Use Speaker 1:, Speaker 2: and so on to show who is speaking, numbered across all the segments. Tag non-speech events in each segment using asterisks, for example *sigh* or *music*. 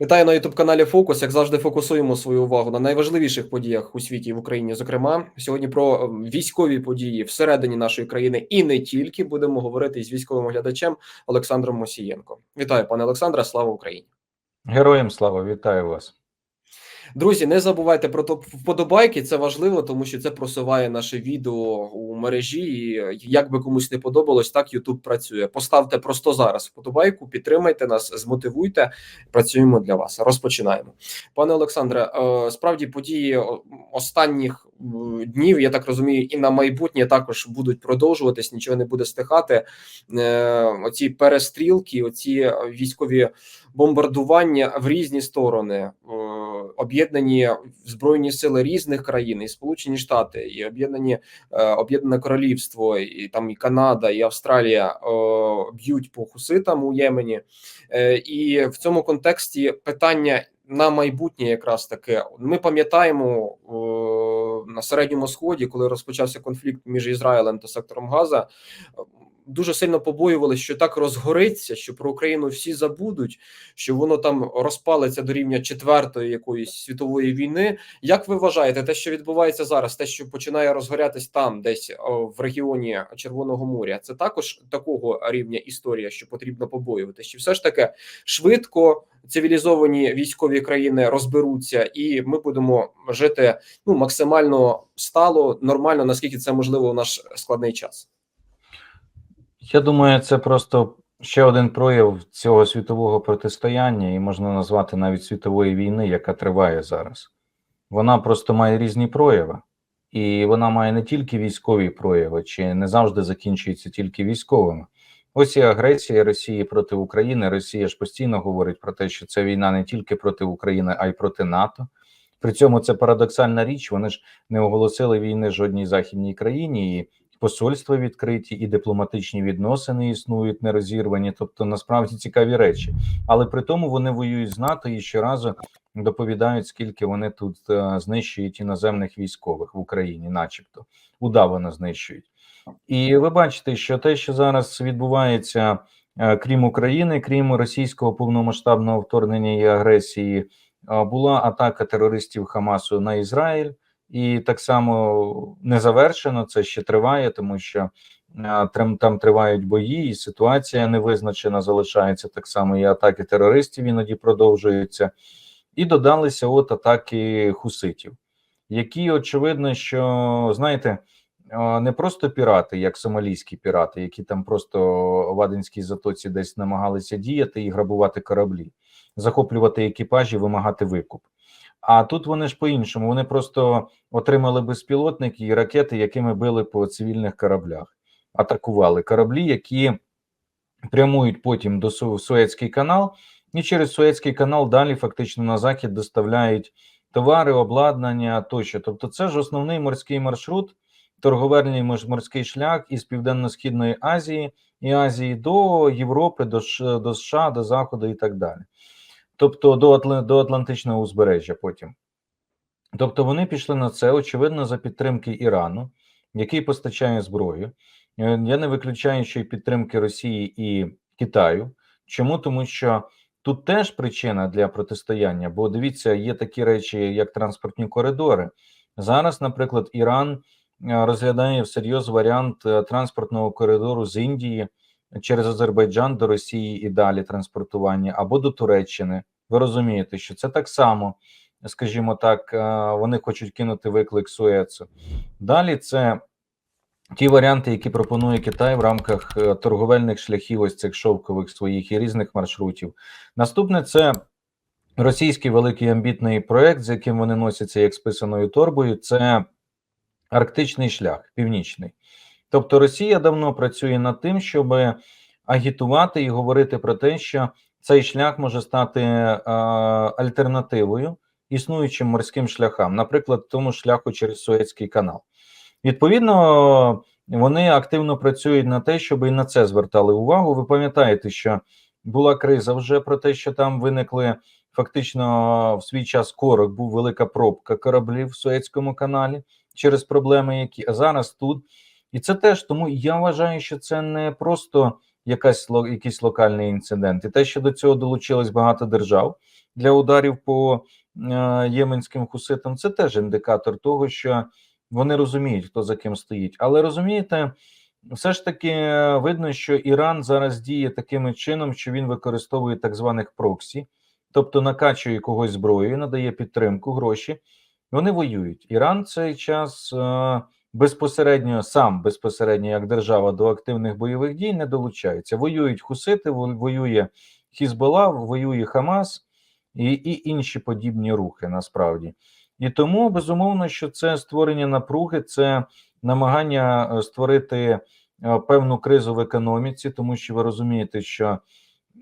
Speaker 1: Вітаю на youtube каналі Фокус. Як завжди, фокусуємо свою увагу на найважливіших подіях у світі і в Україні. Зокрема, сьогодні про е, військові події всередині нашої країни і не тільки будемо говорити із військовим глядачем Олександром Мосієнко. Вітаю, пане Олександре. Слава Україні!
Speaker 2: Героям слава, вітаю вас.
Speaker 1: Друзі, не забувайте про топ вподобайки. Це важливо, тому що це просуває наше відео у мережі. І як би комусь не подобалось, так YouTube працює. Поставте просто зараз вподобайку, підтримайте нас, змотивуйте. Працюємо для вас. Розпочинаємо, пане Олександре. е, Справді події останніх днів, я так розумію, і на майбутнє також будуть продовжуватись. Нічого не буде стихати. Е, Оці перестрілки, оці військові бомбардування в різні сторони. Об'єднані збройні сили різних країн, і Сполучені Штати, і об'єднані е, Об'єднане Королівство, і там і Канада, і Австралія е, б'ють по хуситам у Ємені, Е, і в цьому контексті питання на майбутнє, якраз таке, ми пам'ятаємо на середньому сході, коли розпочався конфлікт між Ізраїлем та сектором Газа. Дуже сильно побоювалися, що так розгориться, що про Україну всі забудуть, що воно там розпалиться до рівня четвертої якоїсь світової війни. Як ви вважаєте, те, що відбувається зараз, те, що починає розгорятись там, десь в регіоні Червоного моря, це також такого рівня історія, що потрібно побоюватися? Чи все ж таки швидко цивілізовані військові країни розберуться, і ми будемо жити ну максимально стало, нормально, наскільки це можливо в наш складний час?
Speaker 2: Я думаю, це просто ще один прояв цього світового протистояння, і можна назвати навіть світової війни, яка триває зараз. Вона просто має різні прояви, і вона має не тільки військові прояви, чи не завжди закінчується тільки військовими. Ось і агресія Росії проти України. Росія ж постійно говорить про те, що це війна не тільки проти України, а й проти НАТО. При цьому це парадоксальна річ. Вони ж не оголосили війни жодній західній країні, і посольства відкриті, і дипломатичні відносини існують нерозірвані. Тобто насправді цікаві речі. Але при тому вони воюють з НАТО і щоразу доповідають, скільки вони тут е, знищують іноземних військових в Україні, начебто удавано знищують. І ви бачите, що те, що зараз відбувається, е, крім України, крім російського повномасштабного вторгнення і агресії, е, була атака терористів Хамасу на Ізраїль, і так само не завершено. Це ще триває, тому що там тривають бої, і ситуація не визначена залишається так само. І атаки терористів іноді продовжуються. І додалися от атаки хуситів, які очевидно, що знаєте не просто пірати, як сомалійські пірати, які там просто в Аденській затоці десь намагалися діяти і грабувати кораблі, захоплювати екіпажі, вимагати викуп. А тут вони ж по-іншому. Вони просто отримали безпілотники і ракети, якими били по цивільних кораблях, атакували кораблі, які прямують потім до Су- Суецький канал, і через Суецький канал далі фактично на захід доставляють товари, обладнання тощо. Тобто, це ж основний морський маршрут торговельний морський шлях із Південно-Східної Азії і Азії до Європи, до США, до Заходу і так далі. Тобто до, до Атлантичного узбережжя потім. Тобто вони пішли на це, очевидно, за підтримки Ірану, який постачає зброю. Е, Я не виключаю ще й підтримки Росії і Китаю. Чому? Тому що тут теж причина для протистояння, бо дивіться, є такі речі, як транспортні коридори. Зараз, наприклад, Іран е, розглядає всерйоз варіант е, транспортного коридору з Індії через Азербайджан до Росії і далі транспортування або до Туреччини. Ви розумієте, що це так само, скажімо так, е, вони хочуть кинути виклик Суецу. Далі це ті варіанти, які пропонує Китай в рамках е, торговельних шляхів, ось цих шовкових своїх і різних маршрутів. Наступне це російський великий амбітний проект, з яким вони носяться як з писаною торбою. Це арктичний шлях, північний. Тобто Росія давно працює над тим, щоб агітувати і говорити про те, що цей шлях може стати е, альтернативою існуючим морським шляхам, наприклад, тому шляху через Суецький канал. Відповідно, вони активно працюють на те, щоб і на це звертали увагу. Ви пам'ятаєте, що була криза вже про те, що там виникли фактично в свій час корок, був велика пробка кораблів в Суецькому каналі через проблеми, які а зараз тут. І це теж тому я вважаю, що це не просто якась якийсь локальний інцидент. І те, що до цього долучилось багато держав для ударів по е, єменським хуситам, це теж індикатор того, що вони розуміють, хто за ким стоїть. Але розумієте, все ж таки е, видно, що Іран зараз діє таким чином, що він використовує так званих проксі, тобто накачує когось зброєю, надає підтримку, гроші. Вони воюють. Іран цей час е, безпосередньо сам безпосередньо як держава до активних бойових дій не долучається. Воюють хусити, во- воює Хізбола, воює Хамас і, і інші подібні рухи насправді. І тому безумовно, що це створення напруги, це намагання е, створити е, певну кризу в економіці, тому що ви розумієте, що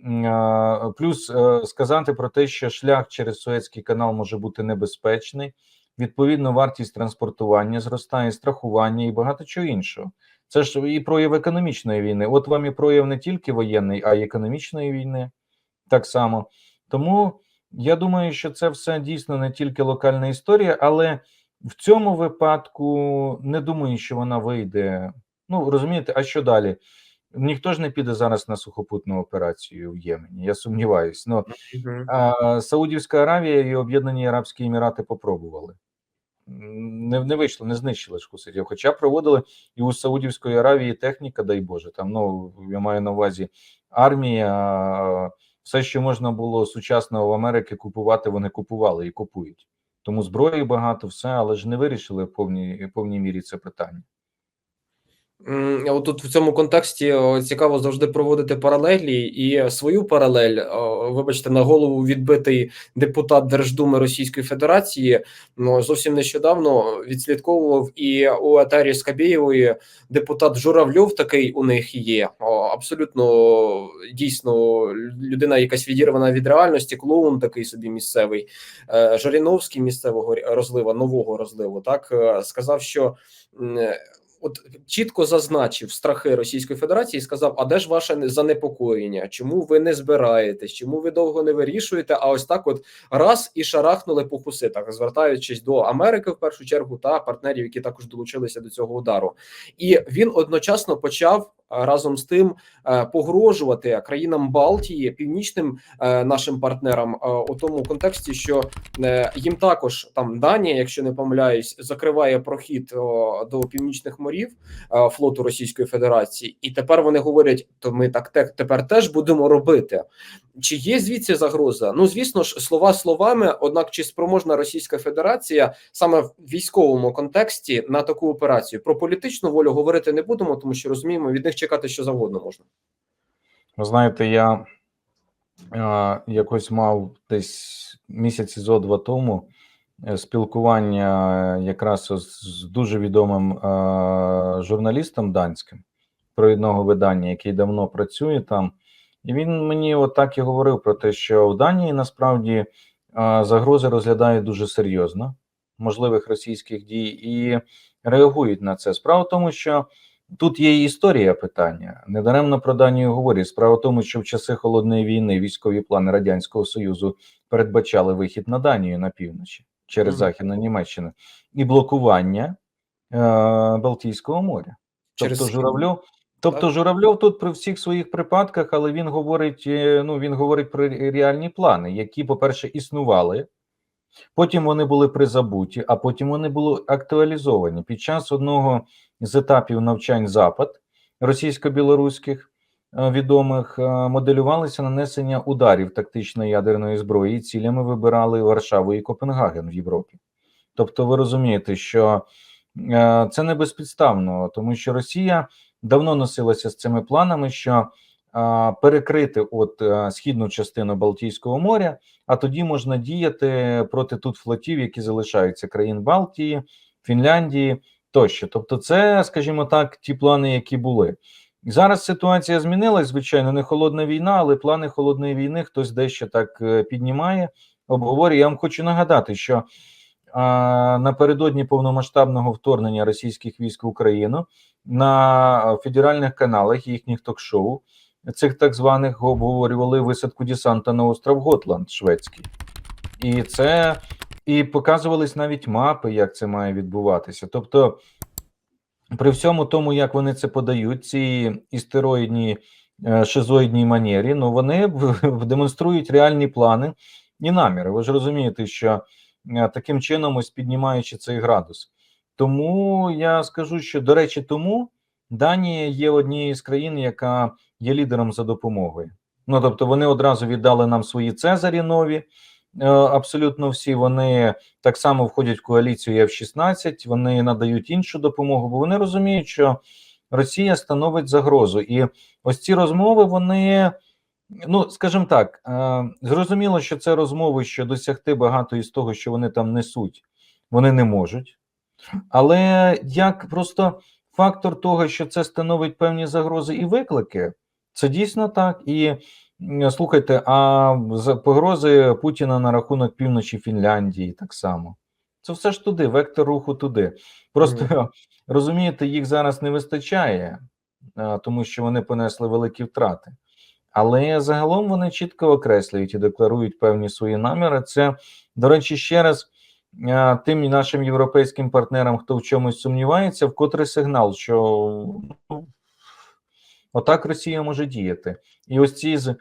Speaker 2: е, плюс сказати про те, що шлях через Суецький канал може бути небезпечний. Відповідно, вартість транспортування зростає, страхування і багато чого іншого. Це ж і прояв економічної війни. От вам і прояв не тільки воєнний, а й економічної війни так само. Тому я думаю, що це все дійсно не тільки локальна історія, але в цьому випадку не думаю, що вона вийде. Ну розумієте, а що далі? Ніхто ж не піде зараз на сухопутну операцію в Ємені. Я сумніваюсь. Ну а Саудівська Аравія і Об'єднані Арабські Емірати попробували. Не, не вийшло, не знищили ж. Хоча проводили і у Саудівської Аравії техніка, дай Боже, там ну я маю на увазі армія, все, що можна було сучасного в Америки купувати, вони купували і купують. Тому зброї багато, все, але ж не вирішили в повній, повній мірі це питання.
Speaker 1: От тут в цьому контексті цікаво завжди проводити паралелі і свою паралель. Вибачте, на голову відбитий депутат Держдуми Російської Федерації. Ну зовсім нещодавно відслідковував і у етері Скабєєвої депутат Журавльов. Такий у них є. Абсолютно дійсно людина, якась відірвана від реальності. Клоун такий собі місцевий. Е, Жириновський місцевого розлива, нового розливу. Так е, сказав, що. От чітко зазначив страхи Російської Федерації і сказав: А де ж ваше занепокоєння? Чому ви не збираєтесь? Чому ви довго не вирішуєте? А ось так, от раз і шарахнули по хуситах, звертаючись до Америки в першу чергу та партнерів, які також долучилися до цього удару. І він одночасно почав разом з тим погрожувати країнам Балтії, північним е, нашим партнерам е, у тому контексті, що е, їм також там Данія, якщо не помиляюсь, закриває прохід до північних морів флоту Російської Федерації, і тепер вони говорять: то ми так тепер теж будемо робити. Чи є звідси загроза? Ну звісно ж, слова словами, однак чи спроможна Російська Федерація саме в військовому контексті на таку операцію? Про політичну волю говорити не будемо, тому що розуміємо, від них чекати що завгодно можна.
Speaker 2: Ви знаєте, я е, якось мав десь місяці зо два тому е, спілкування якраз з, дуже відомим е, журналістом данським провідного видання, який давно працює там. І він мені отак і говорив про те, що в Данії насправді е, загрози розглядають дуже серйозно можливих російських дій і реагують на це. Справа в тому, що Тут є і історія питання. Недаремно про Данію говорять. Справа в тому, що в часи холодної війни військові плани радянського союзу передбачали вихід на Данію на півночі через
Speaker 1: Мгм.
Speaker 2: Західну Німеччину і блокування е, Балтійського моря.
Speaker 1: Через
Speaker 2: тобто Журавльов, тобто Журавльов тут при всіх своїх припадках, але він говорить: е, ну він говорить про реальні плани, які, по-перше, існували. Потім вони були призабуті, а потім вони були актуалізовані під час одного з етапів навчань запад російсько-білоруських е, відомих е, моделювалися нанесення ударів тактичної ядерної зброї. і Цілями вибирали Варшаву і Копенгаген в Європі. Тобто, ви розумієте, що е, це не безпідставно, тому що Росія давно носилася з цими планами, що перекрити от е, східну частину Балтійського моря, а тоді можна діяти проти тут флотів, які залишаються країн Балтії, Фінляндії тощо. Тобто, це, скажімо так, ті плани, які були. Зараз ситуація змінилась, звичайно, не холодна війна, але плани холодної війни хтось дещо так е, піднімає, обговорює. Я вам хочу нагадати, що а, напередодні повномасштабного вторгнення російських військ в Україну на федеральних каналах їхніх ток-шоу цих так званих обговорювали висадку десанта на остров Готланд шведський, і це і показувались навіть мапи, як це має відбуватися. Тобто, при всьому тому, як вони це подають, ці істероїдні е, шизоїдній манері, ну вони демонструють реальні плани і наміри. Ви ж розумієте, що е, таким чином ось піднімаючи цей градус. Тому я скажу, що до речі, тому Данія є однією з країн, яка є лідером за допомогою. Ну тобто, вони одразу віддали нам свої Цезарі нові. е, Абсолютно всі вони так само входять в коаліцію F-16, Вони надають іншу допомогу, бо вони розуміють, що Росія становить загрозу, і ось ці розмови вони. Ну, скажімо так, е, зрозуміло, що це розмови, що досягти багато із того, що вони там несуть, вони не можуть. Але як просто фактор того, що це становить певні загрози і виклики, це дійсно так. І слухайте, а за- погрози Путіна на рахунок півночі Фінляндії так само. Це все ж туди, вектор руху туди. Просто розумієте, їх зараз не вистачає, тому що вони понесли великі втрати. Але загалом вони чітко окреслюють і декларують певні свої наміри. Це, до речі, ще раз тим нашим європейським партнерам, хто в чомусь сумнівається, вкотре сигнал, що ну, отак Росія може діяти. І ось ці з- е,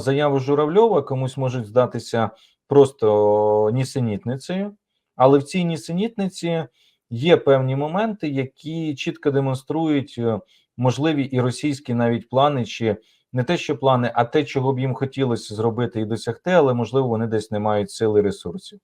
Speaker 2: заяви Журавльова комусь можуть здатися просто нісенітницею, але в цій нісенітниці є певні моменти, які чітко демонструють е, можливі і російські навіть плани, чи не те, що плани, а те, чого б їм хотілося зробити і досягти, але можливо вони десь не мають сили ресурсів.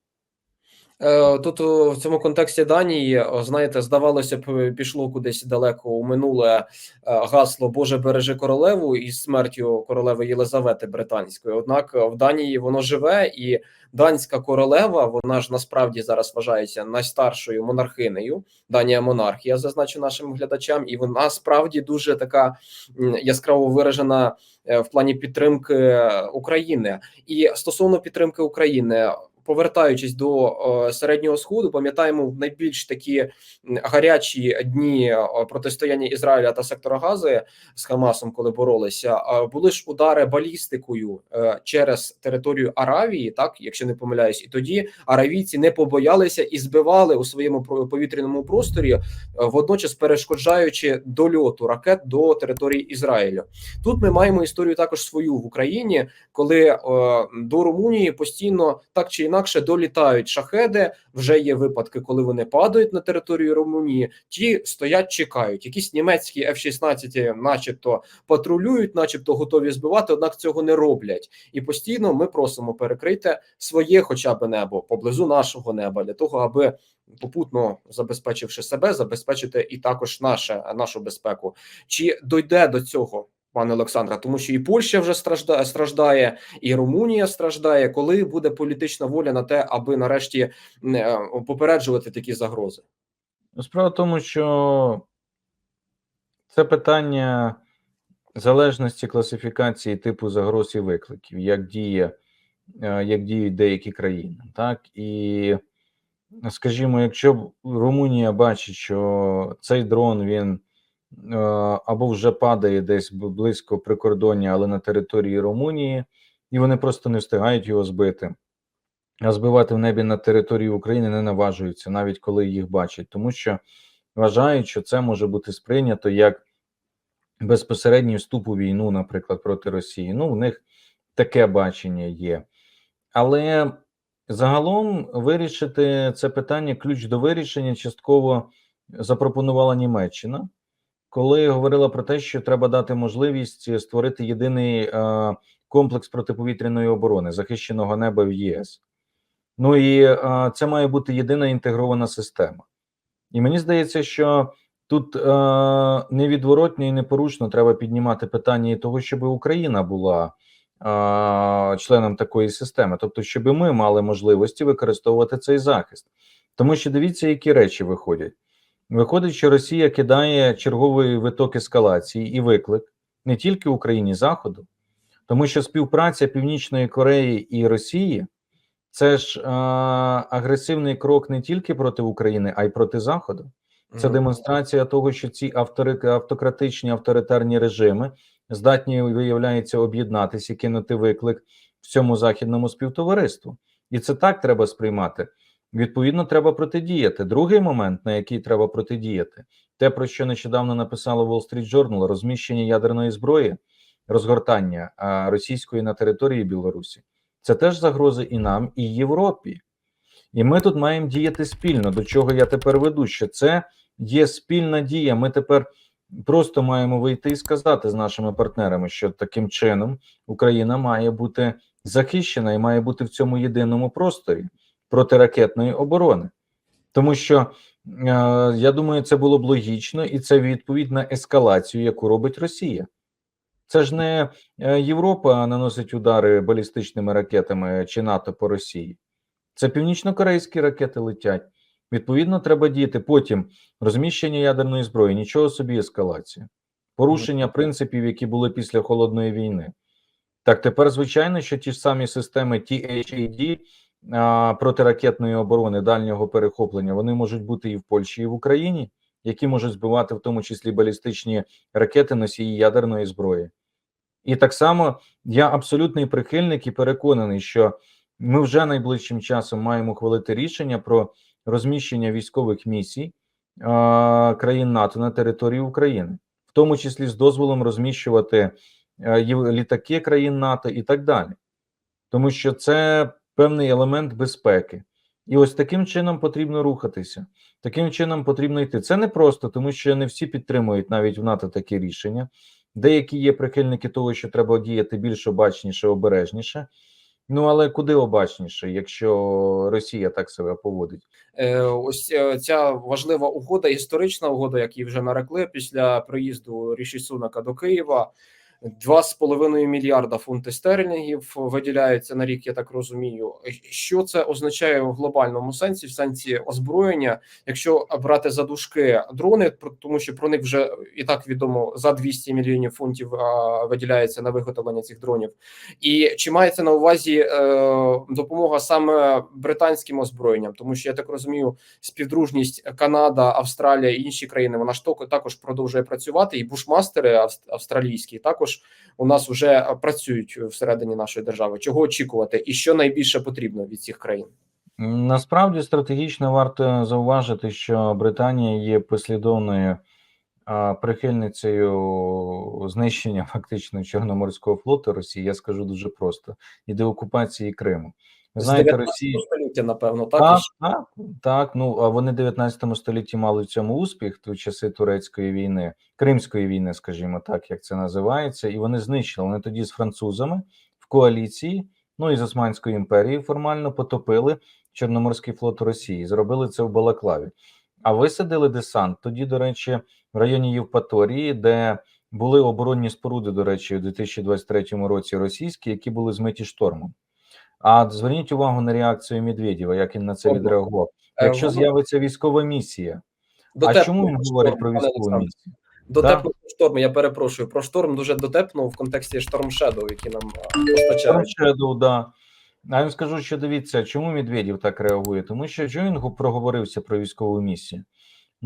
Speaker 1: Е, Тут в цьому контексті Данії, знаєте, здавалося б, пішло кудись далеко у минуле е, гасло Боже бережи королеву із смертю королеви Єлизавети Британської. Однак в Данії воно живе, і данська королева, вона ж насправді зараз вважається найстаршою монархинею. Данія монархія, зазначу нашим глядачам, і вона справді дуже така яскраво виражена е, в плані підтримки України. І стосовно підтримки України, повертаючись до е, середнього сходу, пам'ятаємо найбільш такі гарячі дні е, протистояння Ізраїля та сектора Гази з Хамасом, коли боролися, були ж удари балістикою е, через територію Аравії, так якщо не помиляюсь, і тоді аравійці не побоялися і збивали у своєму повітряному просторі, водночас перешкоджаючи дольоту ракет до території Ізраїлю. Тут ми маємо історію також свою в Україні, коли до Румунії постійно так чи інакше долітають шахеди. Вже є випадки, коли вони падають на територію Румунії. Ті стоять, чекають. Якісь німецькі F-16, начебто, патрулюють, начебто готові збивати, однак цього не роблять. І постійно ми просимо перекрити своє, хоча б небо поблизу нашого неба, для того, аби попутно забезпечивши себе, забезпечити і також наше нашу безпеку. Чи дойде до цього? Пане Олександре, тому що і Польща вже страждає, страждає, і Румунія страждає. Коли буде політична воля на те, аби нарешті е, попереджувати такі загрози?
Speaker 2: Ну, Справа в тому, що це питання залежності класифікації типу загроз і викликів, як діє, е, як діють деякі країни. Так і скажімо, якщо Румунія бачить, що цей дрон він або вже падає десь близько прикордоння, але на території Румунії, і вони просто не встигають його збити. А збивати в небі на території України не наважуються, навіть коли їх бачать, тому що вважають, що це може бути сприйнято як безпосередній вступ у війну, наприклад, проти Росії. Ну, у них таке бачення є. Але загалом вирішити це питання, ключ до вирішення частково запропонувала Німеччина, коли говорила про те, що треба дати можливість створити єдиний е, комплекс протиповітряної оборони захищеного неба в ЄС. Ну і е, це має бути єдина інтегрована система. І мені здається, що тут е, невідворотно і непорушно треба піднімати питання і того, щоб Україна була е, членом такої системи, тобто, щоб ми мали можливості використовувати цей захист. Тому що дивіться, які речі виходять. Виходить, що Росія кидає черговий виток ескалації і виклик не тільки Україні Заходу, тому що співпраця Північної Кореї і Росії це ж е, агресивний крок не тільки проти України, а й проти Заходу. Це демонстрація того, що ці автори, автократичні авторитарні режими здатні виявляється об'єднатися і кинути виклик всьому західному співтовариству, і це так треба сприймати. Відповідно, треба протидіяти. Другий момент, на який треба протидіяти, те про що нещодавно написало Wall Street Journal, розміщення ядерної зброї розгортання російської на території Білорусі, це теж загрози і нам, і Європі. І ми тут маємо діяти спільно. До чого я тепер веду? Що це є спільна дія. Ми тепер просто маємо вийти і сказати з нашими партнерами, що таким чином Україна має бути захищена і має бути в цьому єдиному просторі протиракетної оборони. Тому що е, я думаю, це було б логічно, і це відповідь на ескалацію, яку робить Росія. Це ж не е, Європа наносить удари балістичними ракетами чи НАТО по Росії. Це північно-корейські ракети летять. Відповідно, треба діяти. Потім розміщення ядерної зброї, нічого собі ескалація, порушення принципів, які були після холодної війни. Так, тепер, звичайно, що ті ж самі системи THAD протиракетної оборони дальнього перехоплення, вони можуть бути і в Польщі, і в Україні, які можуть збивати в тому числі балістичні ракети носії ядерної зброї. І так само я абсолютний прихильник і переконаний, що ми вже найближчим часом маємо ухвалити рішення про розміщення військових місій а, країн НАТО на території України, в тому числі з дозволом розміщувати єв- літаки країн НАТО і так далі, тому що це певний елемент безпеки. І ось таким чином потрібно рухатися. Таким чином потрібно йти. Це не просто, тому що не всі підтримують навіть в НАТО такі рішення. Деякі є прихильники того, що треба діяти більш обачніше, обережніше. Ну але куди обачніше, якщо Росія так себе поводить?
Speaker 1: Е, Ось е, ця важлива угода, історична угода, як її вже нарекли після приїзду Ріші Сунака до Києва. 2,5 мільярда фунти стерлінгів виділяється на рік, я так розумію. Що це означає в глобальному сенсі, в сенсі озброєння, якщо брати за дужки дрони, тому що про них вже і так відомо за 200 мільйонів фунтів виділяється на виготовлення цих дронів. І чи мається на увазі е, допомога саме британським озброєнням? Тому що я так розумію, співдружність Канада, Австралія і інші країни вона ж також продовжує працювати, і бушмастери авс- австралійські також у нас вже працюють всередині нашої держави. Чого очікувати, і що найбільше потрібно від цих країн?
Speaker 2: Насправді стратегічно варто зауважити, що Британія є послідовною прихильницею знищення *laughs* фактично Чорноморського флоту Росії. Я скажу дуже просто і деокупації Криму. Знаєте,
Speaker 1: 19
Speaker 2: Росія
Speaker 1: століття, напевно, так,
Speaker 2: так, так, так. Ну а вони в 19 столітті мали в цьому успіх в часи турецької війни, Кримської війни, скажімо так, як це називається, і вони знищили. Вони тоді з французами в коаліції, ну і з Османською імперією формально потопили Чорноморський флот Росії. Зробили це в Балаклаві. А висадили десант тоді, до речі, в районі Євпаторії, де були оборонні споруди, до речі, у 2023 році російські, які були змиті штормом. А зверніть увагу на реакцію Медведєва, як він на це відреагував.
Speaker 1: Е,
Speaker 2: Якщо з'явиться військова місія,
Speaker 1: до
Speaker 2: а чому він говорить про військову місію?
Speaker 1: До
Speaker 2: Так.
Speaker 1: теплого шторму, я перепрошую. Про шторм дуже дотепно в контексті Storm Shadow, які нам а,
Speaker 2: Там. Shadow, да. А я вам скажу, що дивіться, чому Медведєв так реагує? Тому що чому він проговорився про військову місію?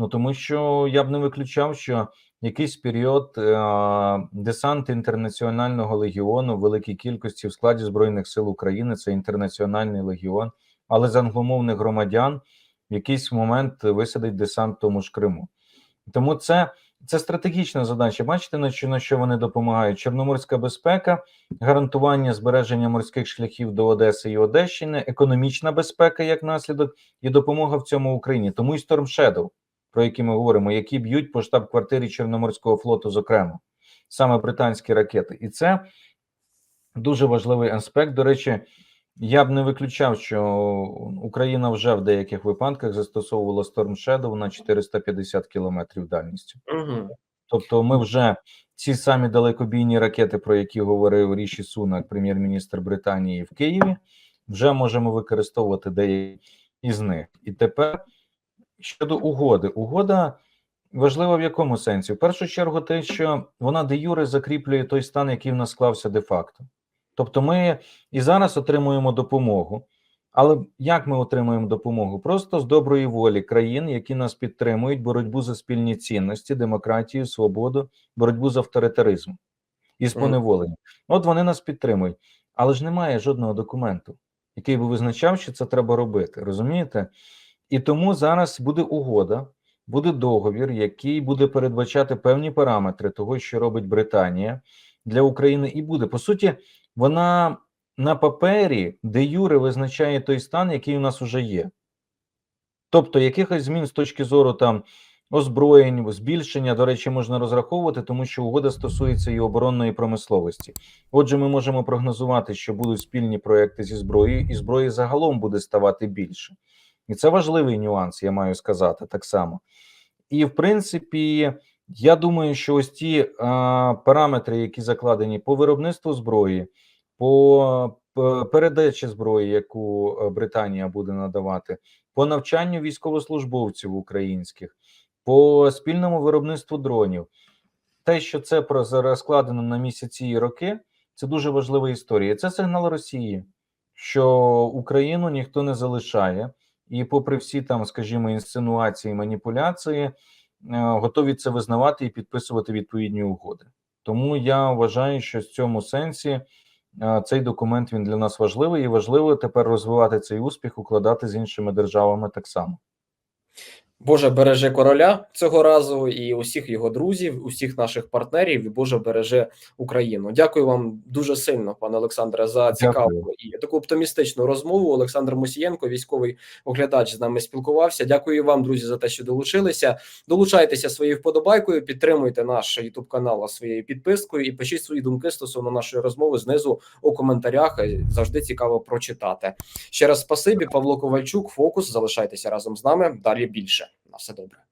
Speaker 2: Ну тому що я б не виключав, що якийсь період е, десант інтернаціонального легіону в великій кількості в складі збройних сил України це інтернаціональний легіон, але з англомовних громадян в якийсь момент висадить десант тому ж Криму. Тому це, це стратегічна задача. Бачите, на що, на що вони допомагають? Чорноморська безпека, гарантування збереження морських шляхів до Одеси і Одещини, економічна безпека як наслідок, і допомога в цьому Україні. Тому і Storm Shadow, про які ми говоримо, які б'ють по штаб-квартирі Чорноморського флоту, зокрема, саме британські ракети. І це дуже важливий аспект. До речі, я б не виключав, що Україна вже в деяких випадках застосовувала Storm Shadow на 450 кілометрів дальністю.
Speaker 1: Угу.
Speaker 2: Тобто, ми вже ці самі далекобійні ракети, про які говорив Ріші Сунак, прем'єр-міністр Британії в Києві, вже можемо використовувати деякі із них. І тепер щодо угоди, угода важлива в якому сенсі? В першу чергу, те, що вона де юре закріплює той стан, який в нас склався де-факто. Тобто, ми і зараз отримуємо допомогу. Але як ми отримуємо допомогу? Просто з доброї волі країн, які нас підтримують, боротьбу за спільні цінності, демократію, свободу, боротьбу з авторитаризмом і з поневоленням. От вони нас підтримують, але ж немає жодного документу, який би визначав, що це треба робити. Розумієте? І тому зараз буде угода, буде договір, який буде передбачати певні параметри того, що робить Британія, для України і буде. По суті, вона на папері де юре визначає той стан, який у нас вже є. Тобто, якихось змін з точки зору там озброєнь, збільшення, до речі, можна розраховувати, тому що угода стосується і оборонної промисловості. Отже, ми можемо прогнозувати, що будуть спільні проекти зі зброєю, і зброї загалом буде ставати більше. І це важливий нюанс, я маю сказати так само. І в принципі, я думаю, що ось ті а, параметри, які закладені по виробництву зброї, по передачі зброї, яку е, Британія буде надавати, по навчанню військовослужбовців українських, по спільному виробництву дронів, те, що це розкладено на місяці і роки, це дуже важлива історія. Це сигнал Росії, що Україну ніхто не залишає, і, попри всі там, скажімо, інсинуації, маніпуляції, е, готові це визнавати і підписувати відповідні угоди. Тому я вважаю, що в цьому сенсі е, цей документ він для нас важливий і важливо тепер розвивати цей успіх, укладати з іншими державами так само.
Speaker 1: Боже береже короля цього разу і усіх його друзів, усіх наших партнерів. І Боже береже Україну. Дякую вам дуже сильно, пане Олександре, за цікаву
Speaker 2: Дякую.
Speaker 1: і таку оптимістичну розмову. Олександр Мусієнко, військовий оглядач, з нами спілкувався. Дякую вам, друзі, за те, що долучилися. Долучайтеся своєю вподобайкою, підтримуйте наш Ютуб канал своєю підпискою і пишіть свої думки стосовно нашої розмови знизу у коментарях. Завжди цікаво прочитати. Ще раз спасибі, Павло Ковальчук. Фокус. Залишайтеся разом з нами. Далі більше. На все добре.